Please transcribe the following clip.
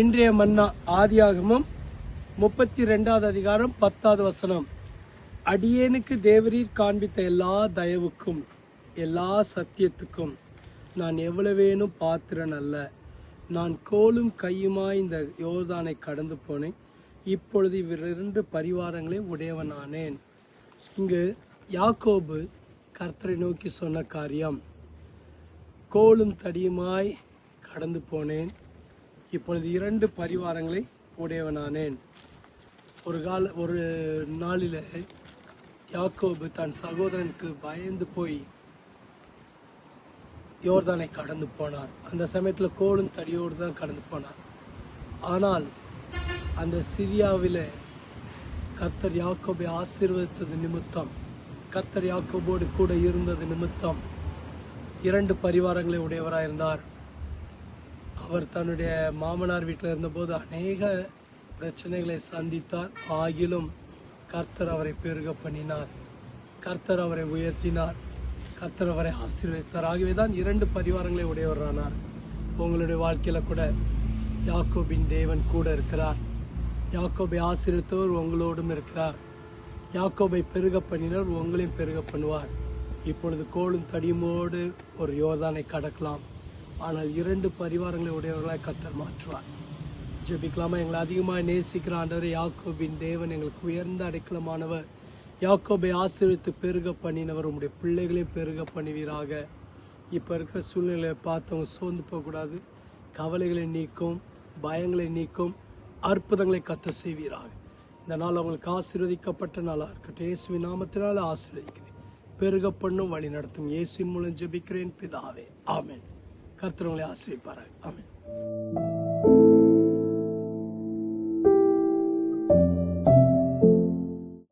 இன்றைய மன்னா ஆதியாகமம் முப்பத்தி ரெண்டாவது அதிகாரம் பத்தாவது வசனம். அடியேனுக்கு தேவரீர் காண்பித்த எல்லா தயவுக்கும் எல்லா சத்தியத்துக்கும் நான் எவ்வளவேனும் பாத்திரன் அல்ல. நான் கோலும் கையுமாய் இந்த யோர்தானை கடந்து போனேன். இப்பொழுது இவர் இரண்டு பரிவாரங்களை உடையவனானேன். இங்கு யாக்கோபு கர்த்தரை நோக்கி சொன்ன காரியம் கோலும் தடியுமாய் கடந்து போனேன். இப்பொழுது இரண்டு பரிவாரங்களை உடையவனானேன். ஒரு கால ஒரு நாளில் யாக்கோபு தன் சகோதரனுக்கு பயந்து போய் யோர்தானை கடந்து போனார். அந்த சமயத்தில் கோலும் தடியோடு தான் கடந்து போனார். ஆனால் அந்த சிரியாவில் கத்தர் யாக்கோபை ஆசீர்வதித்தது நிமித்தம் கத்தர் யாக்கோபோடு கூட இருந்தது நிமித்தம் இரண்டு பரிவாரங்களை உடையவராயிருந்தார். அவர் தன்னுடைய மாமனார் வீட்டில் இருந்தபோது அநேக பிரச்சனைகளை சந்தித்தார். ஆகிலும் கர்த்தர் அவரை பெருக பண்ணினார். கர்த்தர் அவரை உயர்த்தினார். கர்த்தர் அவரை ஆசீர்வதித்தார். ஆகவே தான் இரண்டு பரிவாரங்களை உடையவரானார். உங்களுடைய வாழ்க்கையில கூட யாக்கோபின் தேவன் கூட இருக்கிறார். யாக்கோபை ஆசிரியத்தவர் உங்களோடும் இருக்கிறார். யாக்கோபை பெருக பண்ணினர் உங்களையும் பெருக பண்ணுவார். இப்பொழுது கோலும் தடியுமோடு ஒரு யோதானை கடக்கலாம். ஆனால் இரண்டு பரிவாரங்களை உடையவர்களாய் கத்தர் மாற்றுவார். ஜெபிக்கலாமா? எங்களை அதிகமாக நேசிக்கிற ஆண்டவர் யாக்கோபின் தேவன் எங்களுக்கு உயர்ந்த அடைக்கலமானவர். யாக்கோபை ஆசீர்வித்து பெருக பண்ணினவர் உங்களுடைய பிள்ளைகளையும் பெருக பண்ணுவீராக. இப்போ இருக்கிற சூழ்நிலையை பார்த்தவங்க சோர்ந்து போகக்கூடாது. கவலைகளை நீக்கும் பயங்களை நீக்கும் அற்புதங்களை கத்த செய்வீராக. இந்த நாள் அவங்களுக்கு ஆசீர்வதிக்கப்பட்ட நாளாக இருக்கட்டும். இயேசுவி நாமத்தினால ஆசீர்வதிக்கிறேன். பெருக பண்ணும் வழி நடத்தும். இயேசுவின் மூலம் ஜெபிக்கிறேன் பிதாவே. ஆமேன். கர்த்தர் உங்களை ஆசீர்வதிப்பாராக ஆமென்.